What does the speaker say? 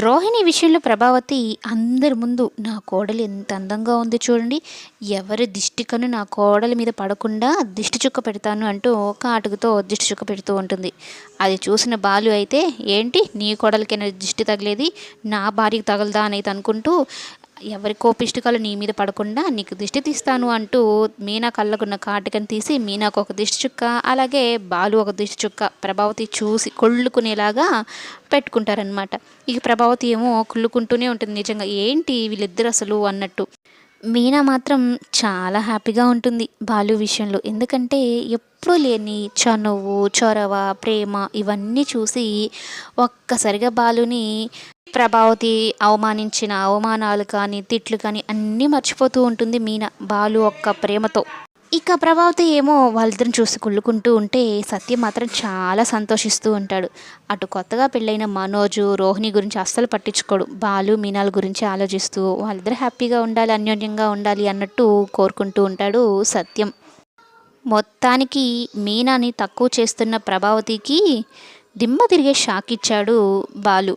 రోహిణి విషయంలో ప్రభావతి అందరి ముందు నా కోడలు ఎంత అందంగా ఉంది చూడండి. ఎవరి దిష్టికను నా కోడలి మీద పడకుండా దిష్టి చుక్క పెడతాను అంటూ కాటుకుతో దిష్టి చుక్క పెడుతూ ఉంటుంది. అది చూసిన బాలు అయితే ఏంటి? నీ కోడలికైనా దిష్టి తగిలేది? నా భార్యకి తగలదా? అనేది అనుకుంటూ ఎవరి కోపిష్టికలు నీ మీద పడకుండా నీకు దిష్టి తీస్తాను అంటూ మీనా కళ్ళకున్న కాటికను తీసి మీనాకు ఒక దిష్టి చుక్క అలాగే బాలు ఒక దిష్టి చుక్క ప్రభావతి చూసి కొళ్ళుకునేలాగా పెట్టుకుంటారనమాట ఇక ప్రభావతి ఏమో కుళ్ళుకుంటూనే ఉంటుంది నిజంగా. ఏంటి వీళ్ళిద్దరు అసలు అన్నట్టు? మీనా మాత్రం చాలా హ్యాపీగా ఉంటుంది బాలు విషయంలో. ఎందుకంటే ఎప్పుడూ లేని చనువు చొరవ ప్రేమ ఇవన్నీ చూసి ఒక్కసారిగా బాలుని ప్రభావతి అవమానించిన అవమానాలు కానీ తిట్లు కానీ అన్నీ మర్చిపోతూ ఉంటుంది మీన బాలు ఒక్క ప్రేమతో. ఇక ప్రభావతి ఏమో వాళ్ళిద్దరిని చూసి కుళ్ళుకుంటూ ఉంటే సత్యం మాత్రం చాలా సంతోషిస్తూ ఉంటాడు. అటు కొత్తగా పెళ్ళైన మనోజు రోహిణి గురించి అస్సలు పట్టించుకోడు. బాలు మీనాల గురించి ఆలోచిస్తూ వాళ్ళిద్దరు హ్యాపీగా ఉండాలి అన్యోన్యంగా ఉండాలి అన్నట్టు కోరుకుంటూ ఉంటాడు సత్యం. మొత్తానికి మీనాని తక్కువ చేస్తున్న ప్రభావతికి దిమ్మ తిరిగే షాక్ ఇచ్చాడు బాలు.